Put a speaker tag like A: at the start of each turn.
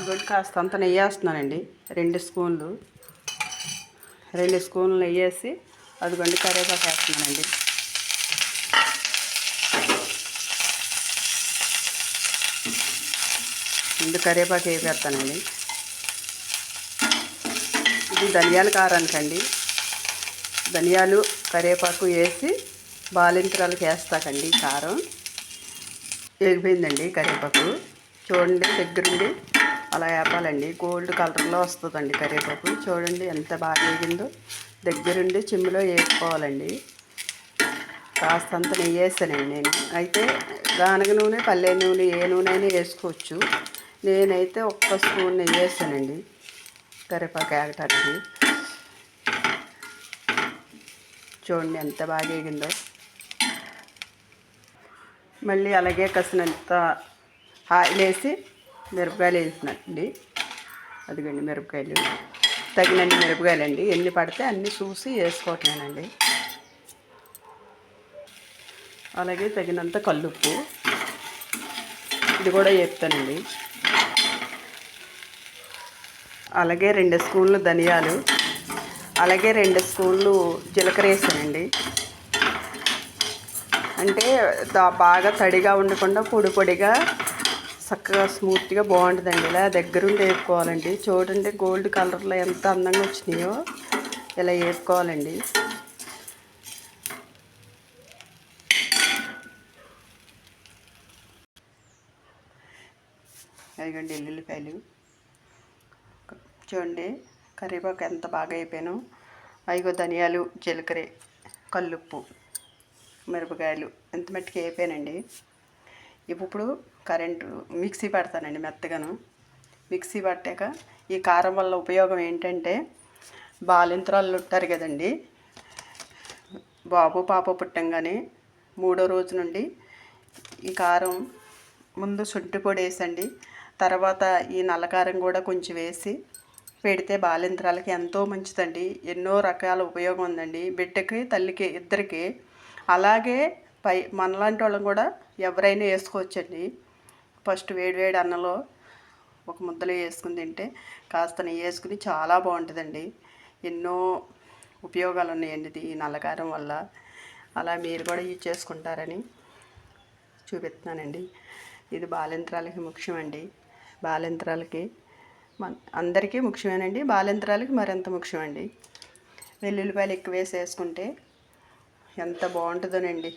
A: ఇంకోటి కాస్త అంత నెయ్యి వేస్తున్నానండి. రెండు స్పూన్లు. రెండు స్పూన్లు నెయ్యి వేసి అదిగోండి కరివేపాకు వేస్తున్నానండి. ముందు కరివేపాకు వేసేస్తానండి ఇది ధనియాల కారానికండి. ధనియాలు కరివేపాకు వేసి బాలింతరాలకు వేస్తాకండి కారం. వేగిపోయిందండి కరివేపాకు. చూడండి దగ్గరుండి అలా వేపాలండి గోల్డ్ కలర్లో వస్తుందండి కరివేపాకు. చూడండి ఎంత బాగా వేగిందో. దగ్గరుండి చిమ్ములో వేసుకోవాలండి కాస్తంత నెయ్యి వేసానండి నేను. అయితే గానగ నూనె పల్లె నూనె ఏ నూనె అయినా వేసుకోవచ్చు. నేనైతే ఒక్క స్పూన్ నెయ్యి వేసానండి కరివేపాకు వేగటానికి చూడండి ఎంత బాగా వేగిందో. మళ్ళీ అలాగే కసినంత ఆయిల్ వేసి మిరపకాయలు వేసినండి అదిగండి మిరపకాయలు. తగినన్ని మిరపకాయలండి. ఎన్ని పడితే అన్ని చూసి వేసుకోవటమేనండి. అలాగే తగినంత కల్లుప్పు. ఇది కూడా చెప్తానండి అలాగే రెండు స్పూన్లు ధనియాలు. అలాగే రెండు స్పూన్లు జీలకర్ర వేసానండి. అంటే బాగా తడిగా ఉండకుండా పొడి పొడిగా చక్కగా స్మూత్గా బాగుంటుందండి. ఇలా దగ్గరుండి వేపుకోవాలండి. చూడండి గోల్డ్ కలర్లో ఎంత అందంగా వచ్చినాయో ఇలా వేపుకోవాలండి. అదిగండి ఎల్లుల్లిపాయలు. చూడండి కరివేపాకు ఎంత బాగా అయిపోయాను అయిగో ధనియాలు జీలకర్ర కల్లుప్పు మిరపకాయలు ఎంత మట్టుకు అయిపోయానండి ఇప్పుడు కరెంటు మిక్సీ పెడతానండి మెత్తగాను. మిక్సీ పట్టాక ఈ కారం వల్ల ఉపయోగం ఏంటంటే బాలింతరాలు ఉంటారు కదండి. బాబు పాప పుట్టంగానే మూడో రోజు నుండి ఈ కారం ముందు శుంఠి పొడి వేసండి. తర్వాత ఈ నల్లకారం కూడా కొంచెం వేసి పెడితే బాలింతరాలకి ఎంతో మంచిదండి. ఎన్నో రకాల ఉపయోగం ఉందండి. బిడ్డకి తల్లికి ఇద్దరికి. అలాగే పై మనలాంటి వాళ్ళం కూడా ఎవరైనా వేసుకోవచ్చండి. ఫస్ట్ వేడివేడి అన్నంలో ఒక ముద్దలో వేసుకుని తింటే కాస్త నెయ్యి వేసుకుని చాలా బాగుంటుందండి. ఎన్నో ఉపయోగాలు ఉన్నాయండి ఇది ఈ నల్లకారం వల్ల. అలా మీరు కూడా యూజ్ చేసుకుంటారని చూపిస్తున్నానండి. ఇది బాలింత్రాలకి ముఖ్యమండి. బాలింత్రాలకి మన అందరికీ ముఖ్యమేనండి. బాలింత్రాలకి మరింత ముఖ్యమండి. వెల్లుల్లిపాయలు ఎక్కువ వేసి వేసుకుంటే ఎంత బాగుంటుందోనండి.